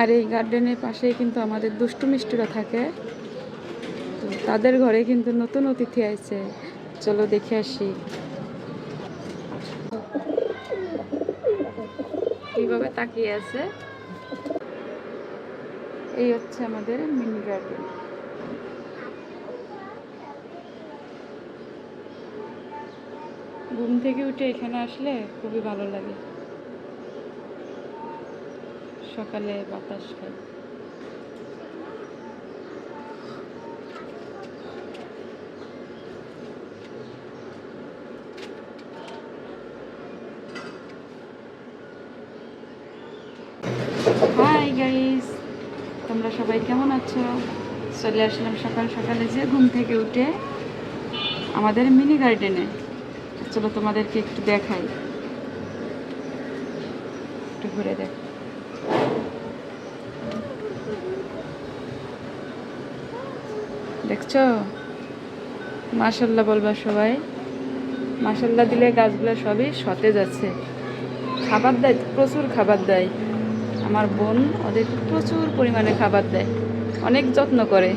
আর এই গার্ডেনের পাশেই কিন্তু আমাদের দুষ্টু মিষ্টুরা থাকে। তো তাদের ঘরে কিন্তু নতুন অতিথি আছে চলো দেখে আসি। কীভাবে তাকিয়ে আছে? এই হচ্ছে আমাদের মিনি গার্ডেন। ঘুম থেকে উঠে এখানে আসলে খুবই ভালো লাগে। সকালে বাতাস খাই। হাই গাইস তোমরা সবাই কেমন আছো? চলে আসলাম সকাল সকালে যে ঘুম থেকে উঠে আমাদের মিনি গার্ডেনে চলো তোমাদেরকে একটু দেখাই। একটু ঘুরে দেখ। দেখছ? মাশাল্লাহ বলবা সবাই। মাশাল্লাহ দিলে গাছগুলো সবই সতেজ আছে। খাবার দেয়, প্রচুর খাবার দেয়। আমার বোন ওদের প্রচুর পরিমাণে খাবার দেয়। অনেক যত্ন করে।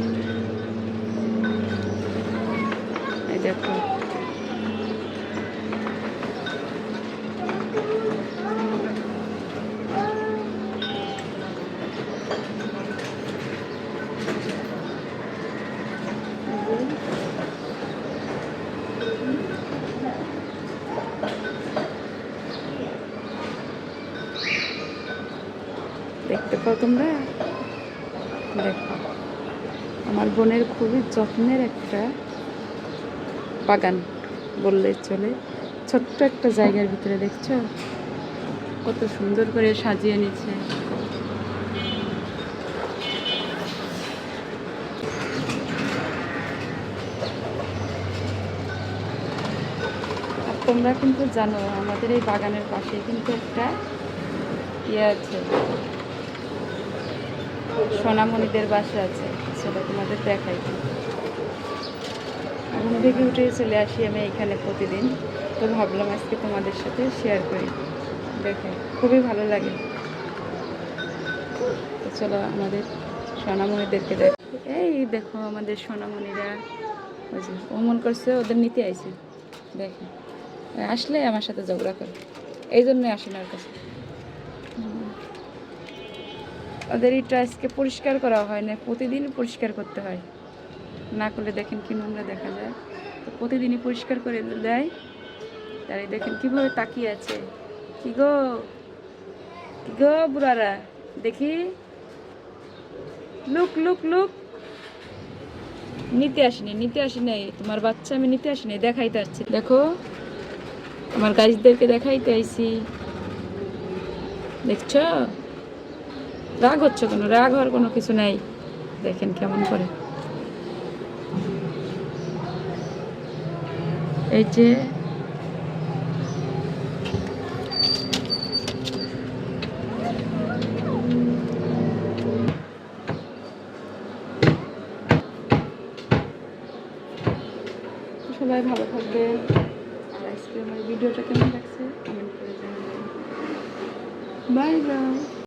এই দেখো। দেখতে পাও তোমরা? দেখো, আমার বোনের খুবই যত্নের একটা বাগান বললে চলে। ছোট্ট একটা জায়গার ভিতরে, দেখছ? কত সুন্দর করে সাজিয়ে নিচ্ছে। তোমরা কিন্তু জানো, আমাদের এই বাগানের পাশে কিন্তু একটা ইয়ে আছে। সোনামণিদের বাসা আছে, সেটা তোমাদের দেখাই। ঘুম থেকে উঠে চলে আসি আমি এখানে প্রতিদিন। তো ভাবলাম আজকে তোমাদের সাথে শেয়ার করি। দেখে, খুবই ভালো লাগে। তো চলো আমাদের সোনামণিদেরকে দেখ। এই দেখো আমাদের সোনামণিরা। যে, ও মন করছে ওদের নিতে আইছে। দেখে, আসলে আমার সাথে ঝগড়া করে। এই জন্যই আসে না ওর কাছে। ওদের এই আজকে পরিষ্কার করা হয় না, প্রতিদিন পরিষ্কার করতে হয়। না করলে দেখেন কি নোংরা দেখা যায়। তো প্রতিদিনই পরিষ্কার করে দেয়। তাই দেখেন কীভাবে তাকিয়ে আছে। কি গো? কি গো বুড়ারা? দেখি। Look look look. নিতে আসিনি, নিতে আসি নাই তোমার বাচ্চা আমি নিতে আসিনি, দেখাইতে আসছি। দেখো, আমার গাছদেরকে দেখাইতে আইছি। দেখছ? রাগ হচ্ছে কোনো, রাগ হওয়ার কোনো কিছু নেই। দেখেন কেমন করে। এই যে সবাই ভালো থাকবে। আর আজকে আমার ভিডিওটা কেমন লাগছে? কমেন্ট করে জানাবেন। Bye bye.